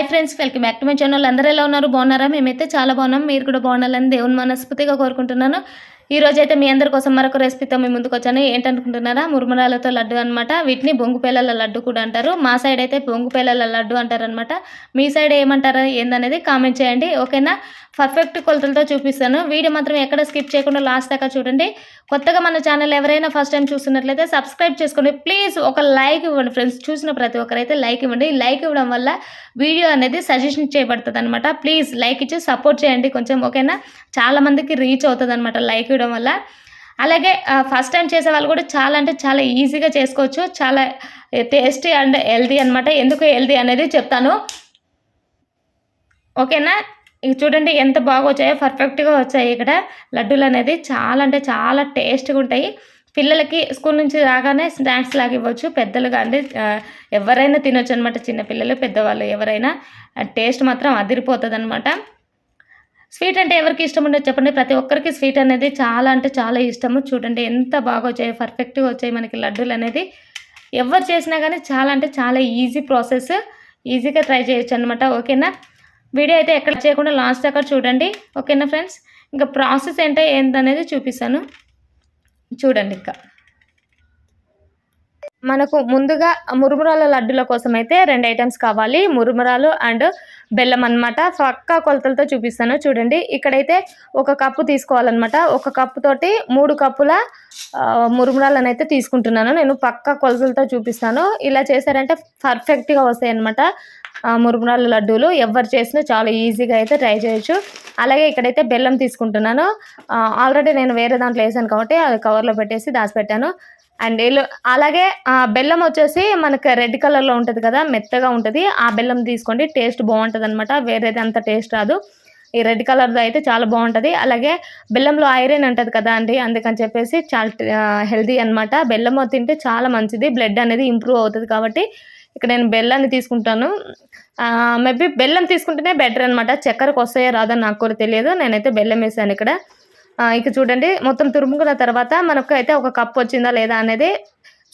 Hi friends welcome back to my channel అందరూ ఎలా ఉన్నారు? బాగున్నారా? మేమైతే చాలా బాగున్నాం. మీరు కూడా బాగుండాలని దేవుని మనస్ఫూర్తిగా కోరుకుంటున్నాను. ఈ రోజైతే అయితే మీ అందరి కోసం మరొక రెసిపీతో మీ ముందుకు వచ్చాను. ఏంటనుకుంటున్నారా? మురుమురాలతో లడ్డు అనమాట వీటిని బొంగు పేలల లడ్డు కూడా అంటారు. మా సైడ్ అయితే బొంగు పేలల లడ్డు అంటారనమాట మీ సైడ్ ఏమంటారా? ఏందనేది కామెంట్ చేయండి. ఓకేనా? పర్ఫెక్ట్ కొలతలతో చూపిస్తాను. వీడియో మాత్రం ఎక్కడ స్కిప్ చేయకుండా లాస్ట్ దాకా చూడండి. కొత్తగా మన ఛానల్ ఎవరైనా ఫస్ట్ టైం చూస్తున్నట్లయితే సబ్స్క్రైబ్ చేసుకోండి. ప్లీజ్ ఒక లైక్ ఇవ్వండి ఫ్రెండ్స్. చూసిన ప్రతి ఒక్కరైతే లైక్ ఇవ్వండి. లైక్ ఇవ్వడం వల్ల వీడియో అనేది సజెషన్ చేయబడుతుంది అనమాట ప్లీజ్ లైక్ ఇచ్చి సపోర్ట్ చేయండి కొంచెం. ఓకేనా? చాలా మందికి రీచ్ అవుతుంది అనమాట లైక్ ఇవ్వడం వల్ల. అలాగే ఫస్ట్ టైం చేసే వాళ్ళు కూడా చాలా అంటే చాలా ఈజీగా చేసుకోవచ్చు. చాలా టేస్టీ అండ్ హెల్దీ అనమాట ఎందుకు హెల్దీ అనేది చెప్తాను. ఓకేనా? ఇవి చూడండి ఎంత బాగా వచ్చాయో. పర్ఫెక్ట్గా వచ్చాయి ఇక్కడ. లడ్డూలు అనేది చాలా అంటే చాలా టేస్ట్గా ఉంటాయి. పిల్లలకి స్కూల్ నుంచి రాగానే స్నాక్స్ లాగా ఇవ్వచ్చు. పెద్దలు కానీ ఎవరైనా తినొచ్చు అనమాట చిన్నపిల్లలు పెద్దవాళ్ళు ఎవరైనా. టేస్ట్ మాత్రం అదిరిపోతుంది అనమాట స్వీట్ అంటే ఎవరికి ఇష్టం ఉండదు చెప్పండి. ప్రతి ఒక్కరికి స్వీట్ అనేది చాలా అంటే చాలా ఇష్టము. చూడండి ఎంత బాగా వచ్చాయి పర్ఫెక్ట్గా వచ్చాయి మనకి లడ్డూలు అనేది. ఎవరు చేసినా కానీ చాలా అంటే చాలా ఈజీ ప్రాసెస్ ఈజీగా ట్రై చేయొచ్చు అనమాట ఓకేనా వీడియో అయితే ఎక్కడ చేయకుండా లాస్ట్ అక్కడ చూడండి. ఓకేనా ఫ్రెండ్స్ ఇంకా ప్రాసెస్ ఏంటో ఏంటనేది చూపిస్తాను. చూడండి ఇంకా. మనకు ముందుగా మురుమురాల లడ్డుల కోసం అయితే రెండు ఐటమ్స్ కావాలి. మురుమురాలు అండ్ బెల్లం అనమాట పక్కా కొలతలతో చూపిస్తాను. చూడండి. ఇక్కడైతే ఒక కప్పు తీసుకోవాలన్నమాట. ఒక కప్పు తోటి మూడు కప్పుల మురుమురాలను అయితే తీసుకుంటున్నాను. నేను పక్కా కొలతలతో చూపిస్తాను. ఇలా చేశారంటే పర్ఫెక్ట్గా వస్తాయి అనమాట మురుమురాల లడ్డూలు ఎవరు చేసినా చాలా ఈజీగా అయితే ట్రై చేయొచ్చు. అలాగే ఇక్కడైతే బెల్లం తీసుకుంటున్నాను. ఆల్రెడీ నేను వేరే దాంట్లో వేసాను కాబట్టి అది కవర్లో పెట్టేసి దాచిపెట్టాను. అండ్ అలాగే బెల్లం వచ్చేసి మనకు రెడ్ కలర్లో ఉంటుంది కదా మెత్తగా ఉంటుంది. ఆ బెల్లం తీసుకోండి టేస్ట్ బాగుంటుంది అనమాట వేరేది అంత టేస్ట్ రాదు. ఈ రెడ్ కలర్ది అయితే చాలా బాగుంటుంది. అలాగే బెల్లంలో ఐరన్ ఉంటుంది కదా అండి అందుకని చెప్పేసి చాలా హెల్దీ అనమాట బెల్లం తింటే చాలా మంచిది. బ్లడ్ అనేది ఇంప్రూవ్ అవుతుంది కాబట్టి ఇక్కడ నేను బెల్లాన్ని తీసుకుంటాను. మేబీ బెల్లం తీసుకుంటేనే బెటర్ అనమాట చక్కెరకు వస్తాయో రాదని నాకు కూడా తెలియదు. నేనైతే బెల్లం వేసాను ఇక్కడ. ఇక చూడండి మొత్తం తురుముకున్న తర్వాత మనకు అయితే ఒక కప్ వచ్చిందా లేదా అనేది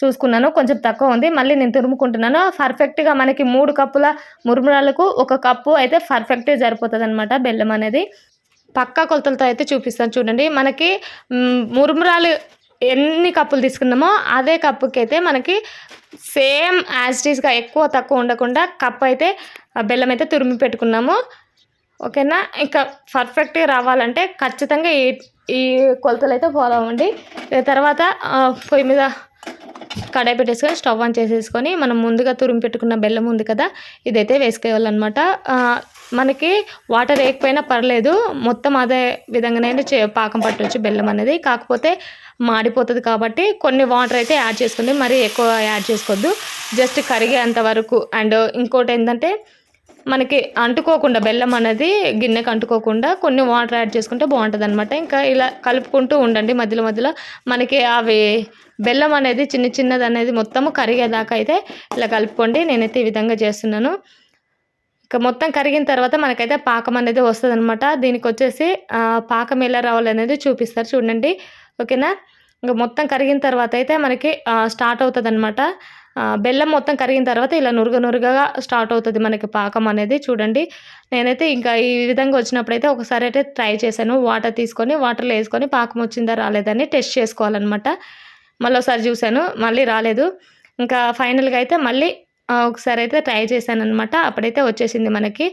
చూసుకున్నాను. కొంచెం తక్కువ ఉంది. మళ్ళీ నేను తురుముకుంటున్నాను. పర్ఫెక్ట్గా మనకి మూడు కప్పుల మురుమురాలకు ఒక కప్పు అయితే పర్ఫెక్ట్గా సరిపోతుంది అనమాట బెల్లం అనేది. పక్కా కొలతలతో అయితే చూపిస్తాను. చూడండి మనకి మురుమురాలు ఎన్ని కప్పులు తీసుకున్నామో అదే కప్పుకి అయితే మనకి సేమ్ యాజ్ టీస్గా ఎక్కువ తక్కువ ఉండకుండా కప్ అయితే బెల్లం అయితే తురిమి పెట్టుకున్నాము. ఓకేనా? ఇంకా పర్ఫెక్ట్గా రావాలంటే ఖచ్చితంగా ఈ ఈ కొలతలు అయితే ఫాలో అవ్వండి. తర్వాత పొయ్యి మీద కడాయి పెట్టేసుకొని స్టవ్ ఆన్ చేసేసుకొని మనం ముందుగా తురిమి పెట్టుకున్న బెల్లం ఉంది కదా ఇదైతే వేసుకోవాలన్నమాట. మనకి వాటర్ వేయకపోయినా పర్లేదు మొత్తం అదే విధంగానైనా చే పాకం పట్టొచ్చు బెల్లం అనేది. కాకపోతే మాడిపోతుంది కాబట్టి కొన్ని వాటర్ అయితే యాడ్ చేసుకోండి మరి ఎక్కువ యాడ్ చేసుకోవద్దు జస్ట్ కరిగేంత వరకు. అండ్ ఇంకోటి ఏంటంటే మనకి అంటుకోకుండా బెల్లం అనేది గిన్నెకి అంటుకోకుండా కొన్ని వాటర్ యాడ్ చేసుకుంటే బాగుంటుంది అనమాట ఇంకా ఇలా కలుపుకుంటూ ఉండండి మధ్యలో మధ్యలో. మనకి అవి బెల్లం అనేది చిన్న చిన్నది అనేది మొత్తము కరిగేదాకా అయితే ఇలా కలుపుకోండి. నేనైతే ఈ విధంగా చేస్తున్నాను. ఇంకా మొత్తం కరిగిన తర్వాత మనకైతే పాకం అనేది వస్తుంది అనమాట దీనికి వచ్చేసి పాకం ఎలా రావాలనేది చూపిస్తారు చూడండి. ఓకేనా? ఇంకా మొత్తం కరిగిన తర్వాత అయితే మనకి స్టార్ట్ అవుతుంది అనమాట బెల్లం మొత్తం కరిగిన తర్వాత ఇలా నురుగ నురుగగా స్టార్ట్ అవుతుంది మనకి పాకం అనేది చూడండి. నేనైతే ఇంకా ఈ విధంగా వచ్చినప్పుడైతే ఒకసారి అయితే ట్రై చేశాను. వాటర్ తీసుకొని వాటర్లో వేసుకొని పాకం వచ్చిందా రాలేదని టెస్ట్ చేసుకోవాలన్నమాట. మళ్ళీ ఒకసారి చూశాను మళ్ళీ రాలేదు. ఇంకా ఫైనల్గా అయితే మళ్ళీ ఒకసారి అయితే ట్రై చేశాను అనమాట అప్పుడైతే వచ్చేసింది మనకి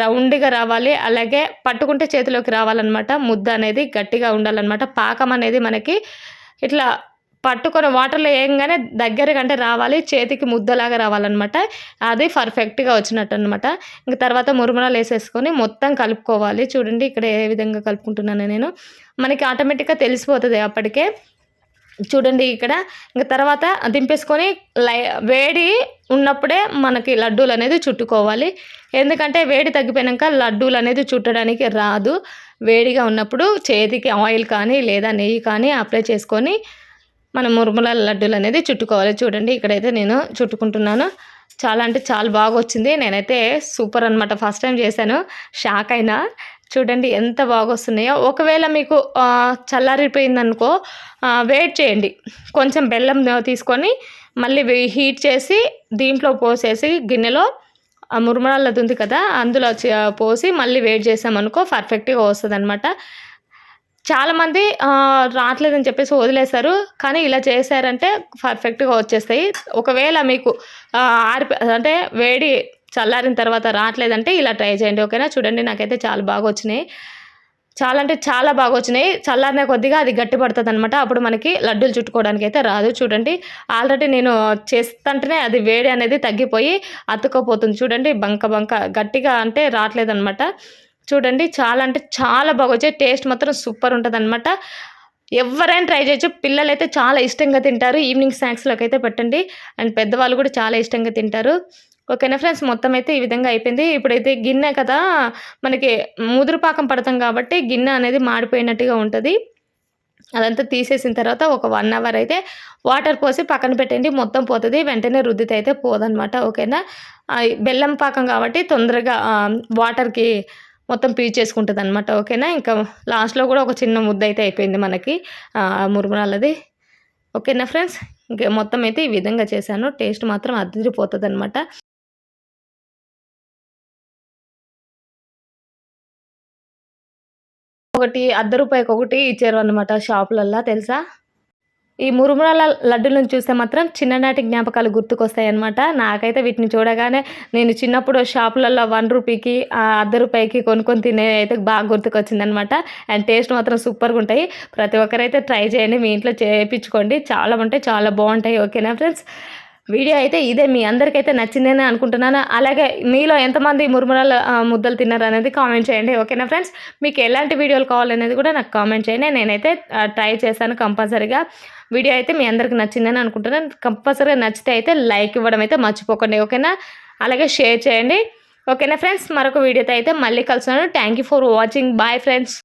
రౌండ్గా రావాలి. అలాగే పట్టుకుంటే చేతిలోకి రావాలన్నమాట. ముద్ద అనేది గట్టిగా ఉండాలన్నమాట. పాకం అనేది మనకి ఇట్లా పట్టుకొని వాటర్లో వేయంగానే దగ్గర కంటే రావాలి. చేతికి ముద్దలాగా రావాలన్నమాట. అది పర్ఫెక్ట్గా వచ్చినట్టు అనమాట ఇంక తర్వాత మురుమురాలు వేసేసుకొని మొత్తం కలుపుకోవాలి. చూడండి ఇక్కడ ఏ విధంగా కలుపుకుంటున్నాను నేను. మనకి ఆటోమేటిక్గా తెలిసిపోతుంది అప్పటికే. చూడండి ఇక్కడ. ఇంకా తర్వాత దింపేసుకొని లై వేడి ఉన్నప్పుడే మనకి లడ్డూలు అనేది చుట్టుకోవాలి. ఎందుకంటే వేడి తగ్గిపోయాక లడ్డూలు అనేది చుట్టడానికి రాదు. వేడిగా ఉన్నప్పుడు చేతికి ఆయిల్ కానీ లేదా నెయ్యి కానీ అప్లై చేసుకొని మనం మురుముల లడ్డూలు అనేది చుట్టుకోవాలి. చూడండి ఇక్కడైతే నేను చుట్టుకుంటున్నాను. చాలా అంటే చాలా బాగా వచ్చింది. నేనైతే సూపర్ అనమాట ఫస్ట్ టైం చేశాను. షాక్ అయినా. చూడండి ఎంత బాగా వస్తున్నాయో ఒకవేళ మీకు చల్లారిపోయిందనుకో వెయిట్ చేయండి. కొంచెం బెల్లం తీసుకొని మళ్ళీ హీట్ చేసి దీంట్లో పోసేసి గిన్నెలో ఆ ఉంది కదా అందులో పోసి మళ్ళీ వెయిట్ చేసామనుకో పర్ఫెక్ట్గా వస్తుంది అనమాట చాలామంది రావట్లేదని చెప్పేసి వదిలేస్తారు కానీ ఇలా చేశారంటే పర్ఫెక్ట్గా వచ్చేస్తాయి. ఒకవేళ మీకు ఆ, అంటే వేడి చల్లారిన తర్వాత రావట్లేదంటే ఇలా ట్రై చేయండి ఓకేనా? చూడండి నాకైతే చాలా బాగా వచ్చినాయి. చాలా అంటే చాలా బాగా వచ్చినాయి. చల్లారిన కొద్దిగా అది గట్టి పడుతుంది అనమాట అప్పుడు మనకి లడ్డూలు చుట్టుకోవడానికి అయితే రాదు. చూడండి ఆల్రెడీ నేను చేస్తుంటేనే అది వేడి అనేది తగ్గిపోయి అతుక్కపోతుంది. చూడండి బంక బంక గట్టిగా అంటే రావట్లేదు అనమాట చూడండి చాలా అంటే చాలా బాగా వచ్చాయి. టేస్ట్ మాత్రం సూపర్ ఉంటుంది అనమాట ఎవరైనా ట్రై చేయొచ్చు. పిల్లలు అయితే చాలా ఇష్టంగా తింటారు. ఈవినింగ్ స్నాక్స్లోకి అయితే పెట్టండి. అండ్ పెద్దవాళ్ళు కూడా చాలా ఇష్టంగా తింటారు. ఓకేనా ఫ్రెండ్స్? మొత్తం అయితే ఈ విధంగా అయిపోయింది. ఇప్పుడైతే గిన్నె కదా మనకి ముదురు పాకం పడతాం కాబట్టి గిన్నె అనేది మాడిపోయినట్టుగా ఉంటుంది. అదంతా తీసేసిన తర్వాత ఒక వన్ అవర్ అయితే వాటర్ పోసి పక్కన పెట్టండి మొత్తం పోతుంది. వెంటనే రుద్దితే అయితే పోదనమాట ఓకేనా? బెల్లం పాకం కాబట్టి తొందరగా వాటర్కి మొత్తం పీచేసుకుంటుంది అనమాట ఓకేనా? ఇంకా లాస్ట్లో కూడా ఒక చిన్న ముద్ద అయితే అయిపోయింది మనకి మురుమురాలది ఓకేనా ఫ్రెండ్స్? ఇంకా మొత్తం అయితే ఈ విధంగా చేశాను. టేస్ట్ మాత్రం అదిరిపోతుంది అనమాట ఒకటి అర్ధ రూపాయికి ఒకటి ఇచ్చారు అనమాట షాపులల్లో తెలుసా? ఈ మురుమురాల లడ్డూలను చూస్తే మాత్రం చిన్ననాటి జ్ఞాపకాలు గుర్తుకొస్తాయి అనమాట నాకైతే వీటిని చూడగానే నేను చిన్నప్పుడు షాపులలో వన్ రూపీకి అర్ధ రూపాయికి కొనుక్కొని తినే అయితే బాగా గుర్తుకొచ్చింది అనమాట అండ్ టేస్ట్ మాత్రం సూపర్గా ఉంటాయి ప్రతి ఒక్కరైతే ట్రై చేయండి మీ ఇంట్లో చేయించుకోండి చాలా ఉంటాయి చాలా బాగుంటాయి ఓకేనా ఫ్రెండ్స్? వీడియో అయితే ఇదే మీ అందరికైతే నచ్చిందని అనుకుంటున్నాను. అలాగే మీలో ఎంతమంది మురుమురాల ముద్దలు తిన్నారు అనేది కామెంట్ చేయండి ఓకేనా ఫ్రెండ్స్? మీకు ఎలాంటి వీడియోలు కావాలనేది కూడా నాకు కామెంట్ చేయండి. నేనైతే ట్రై చేశాను కంపల్సరీగా. వీడియో అయితే మీ అందరికి నచ్చిందని అనుకుంటున్నాను. కంపల్సరీగా నచ్చితే అయితే లైక్ ఇవ్వడం అయితే మర్చిపోకండి ఓకేనా? అలాగే షేర్ చేయండి ఓకేనా ఫ్రెండ్స్? మరొక వీడియోతో అయితే మళ్ళీ కలుస్తున్నాను. Thank you for watching bye friends